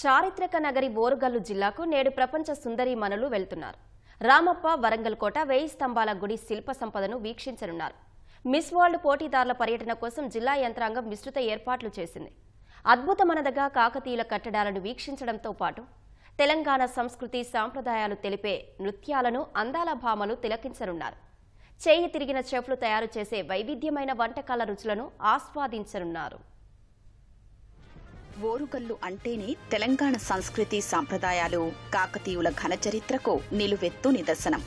చారిత్రక నగరి ఓరుగల్లు జిల్లాకు నేడు ప్రపంచ సుందరీమణులు వెళ్తున్నారు. రామప్ప వరంగల్ కోట వేయి స్తంభాల గుడి శిల్ప సంపదను వీక్షించనున్నారు. మిస్ వరల్డ్ పోటీదారుల పర్యటన కోసం జిల్లా యంత్రాంగం విస్తృత ఏర్పాట్లు చేసింది. అద్భుతమనదగా కాకతీయుల కట్టడాలను వీక్షించడంతో పాటు తెలంగాణ సంస్కృతి సాంప్రదాయాలు తెలిపే నృత్యాలను అందాల భామలు తిలకించనున్నారు. చేయి తిరిగిన చెఫ్లు తయారు చేసే వైవిధ్యమైన వంటకాల రుచులను ఆస్వాదించనున్నారు. ఓరుగల్లు అంటేనే తెలంగాణ సంస్కృతి సాంప్రదాయాలు కాకతీయుల ఘన చరిత్రకు నిలువెత్తు నిదర్శనం.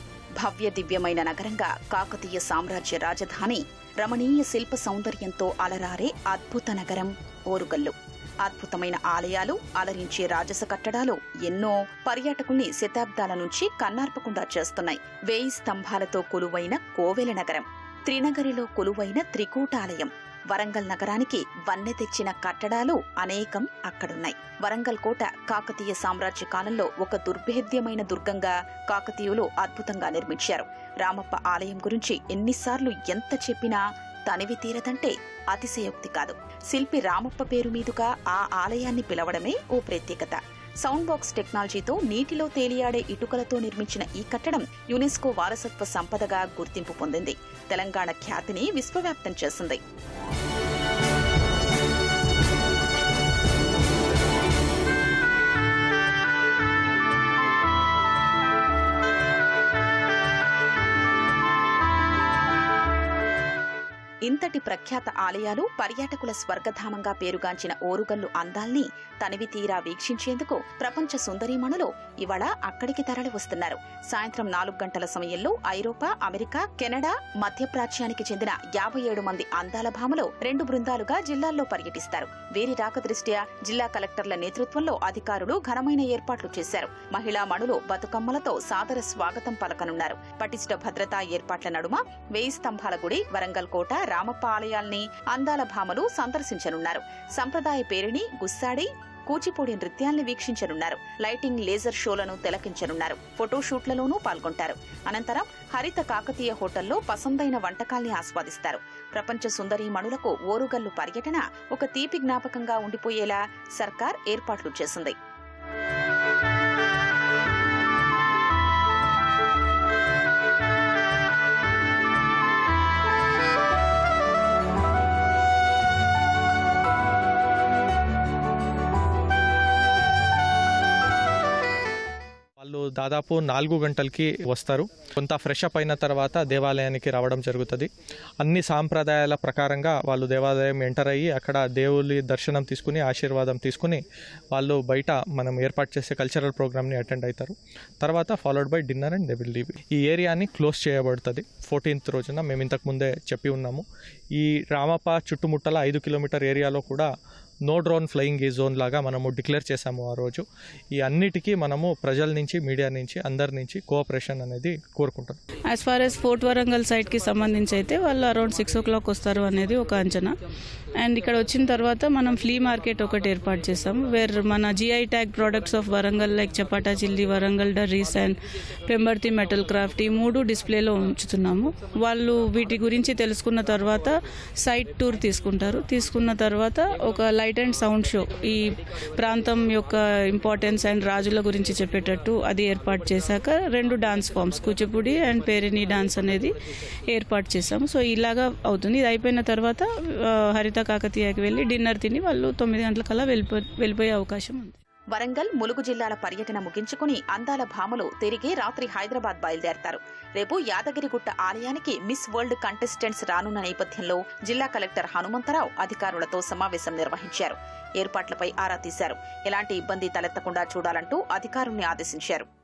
భవ్య దివ్యమైన నగరంగా కాకతీయ సామ్రాజ్య రాజధాని రమణీయ శిల్ప సౌందర్యంతో అలరారే అద్భుత నగరం ఓరుగల్లు. అద్భుతమైన ఆలయాలు అలరించే రాజస కట్టడాలు ఎన్నో పర్యాటకుల్ని శతాబ్దాల నుంచి కన్నార్పకుండా చేస్తున్నాయి. వేయి స్తంభాలతో కొలువైన కోవెల నగరం త్రినగరిలో కొలువైన త్రికూటాలయం వరంగల్ నగరానికి వన్నె తెచ్చిన కట్టడాలు అనేకం అక్కడున్నాయి. వరంగల్ కోట కాకతీయ సామ్రాజ్య కాలంలో ఒక దుర్భేద్యమైన దుర్గంగా కాకతీయులు అద్భుతంగా నిర్మించారు. రామప్ప ఆలయం గురించి ఎన్నిసార్లు ఎంత చెప్పినా తనివి తీరదంటే అతిశయోక్తి కాదు. శిల్పి రామప్ప పేరు మీదుగా ఆ ఆలయాన్ని పిలవడమే ఓ ప్రత్యేకత. సౌండ్ బాక్స్ టెక్నాలజీతో నీటిలో తేలియాడే ఇటుకలతో నిర్మించిన ఈ కట్టడం యునెస్కో వారసత్వ సంపదగా గుర్తింపు పొందింది. తెలంగాణ ఖ్యాతిని విశ్వవ్యాప్తం చేసింది. ఇంతటి ప్రఖ్యాత ఆలయాలు పర్యాటకుల స్వర్గధామంగా పేరుగాంచిన ఓరుగల్లు అందాల్ని తనివి తీరా వీక్షించేందుకు ప్రపంచ సుందరీమణులు ఇవాళ అక్కడికి తరలి వస్తున్నారు సాయంత్రం నాలుగు గంటల సమయంలో ఐరోపా అమెరికా కెనడా మధ్యప్రాచ్యానికి చెందిన యాభై ఏడు మంది అందాల భామలు రెండు బృందాలుగా జిల్లాల్లో పర్యటిస్తారు. వీరి రాక దృష్ట్యా జిల్లా కలెక్టర్ల నేతృత్వంలో అధికారులు ఘనమైన ఏర్పాట్లు చేశారు. మహిళా మణులు బతుకమ్మలతో సాదర స్వాగతం పలకనున్నారు. పటిష్ట భద్రతా ఏర్పాట్ల నడుమ వేయి స్తంభాల గుడి వరంగల్ కోట రామప్ప ఆలయాల్ని అందాల భామలు సందర్శించనున్నారు. సంప్రదాయ పేరిణి గుస్సాడి కూచిపూడి నృత్యాల్ని వీక్షించనున్నారు. లైటింగ్ లేజర్ షోలను తిలకించనున్నారు. ఫోటోషూట్లలోనూ పాల్గొంటారు. అనంతరం హరిత కాకతీయ హోటల్లో పసందైన వంటకాల్ని ఆస్వాదిస్తారు. ప్రపంచ సుందరీ మణులకు ఓరుగల్లు పర్యటన ఒక తీపి జ్ఞాపకంగా ఉండిపోయేలా సర్కార్ ఏర్పాట్లు చేసింది. దాదాపు నాలుగు గంటలకి వస్తారు. కొంత ఫ్రెష్ అప్ అయిన తర్వాత దేవాలయానికి రావడం జరుగుతుంది. అన్ని సాంప్రదాయాల ప్రకారంగా వాళ్ళు దేవాలయం ఎంటర్ అయ్యి అక్కడ దేవుని దర్శనం తీసుకుని ఆశీర్వాదం తీసుకుని వాళ్ళు బయట మనం ఏర్పాటు చేసే కల్చరల్ ప్రోగ్రామ్ని అటెండ్ అవుతారు తర్వాత followed by dinner and they will leave ఈ ఏరియాని క్లోజ్ చేయబడుతుంది. ఫోర్టీన్త్ రోజున మేము ఇంతకు ముందే చెప్పి ఉన్నాము. ఈ రామప్ప చుట్టుముట్టల ఐదు కిలోమీటర్ ఏరియాలో కూడా నో డ్రోన్ ఫ్లయింగ్ ఈ జోన్ లాగా మనము డిక్లేర్ చేశాము ఆ రోజు. ఈ అన్నిటికీ మనము ప్రజల నుంచి మీడియా నుంచి అందరి నుంచి కోఆపరేషన్ అనేది కోరుకుంటాం. As far as fort Warangal సైడ్కి సంబంధించి అయితే వాళ్ళు అరౌండ్ సిక్స్ ఓ క్లాక్ వస్తారు అనేది ఒక అంచనా. అండ్ ఇక్కడ వచ్చిన తర్వాత మనం ఫ్లీ మార్కెట్ ఒకటి ఏర్పాటు చేస్తాం వేర్ మన GI tag products of Warangal like chapata chilli Warangal dhurries and Pembarthi metal craft ఈ మూడు డిస్ప్లేలో ఉంచుతున్నాము. వాళ్ళు వీటి గురించి తెలుసుకున్న తర్వాత సైట్ టూర్ తీసుకుంటారు. తీసుకున్న తర్వాత ఒక లైట్ అండ్ సౌండ్ షో ఈ ప్రాంతం యొక్క ఇంపార్టెన్స్ అండ్ రాజుల గురించి చెప్పేటట్టు అది ఏర్పాటు చేశాక రెండు dance forms Kuchipudi and Perini dance అనేది ఏర్పాటు చేశాము. సో ఇలాగా అవుతుంది. ఇది అయిపోయిన తర్వాత హరిత కాకతీయకి వెళ్ళి డిన్నర్ తిని వాళ్ళు తొమ్మిది గంటలకల్లా వెళ్ళిపో వెళ్ళిపోయే అవకాశం ఉంది. వరంగల్ ములుగు జిల్లాల పర్యటన ముగించుకుని అందాల భామలు తిరిగి రాత్రి హైదరాబాద్ బయలుదేరతారు. రేపు యాదగిరిగుట్ట ఆలయానికి మిస్ వరల్డ్ కంటెస్టెంట్స్ రానున్న నేపథ్యంలో జిల్లా కలెక్టర్ హనుమంతరావు అధికారులతో సమావేశం నిర్వహించారు. ఏర్పాట్లపై ఆరా తీశారు. ఎలాంటి ఇబ్బంది తలెత్తకుండా చూడాలంటూ అధికారుల్ని ఆదేశించారు.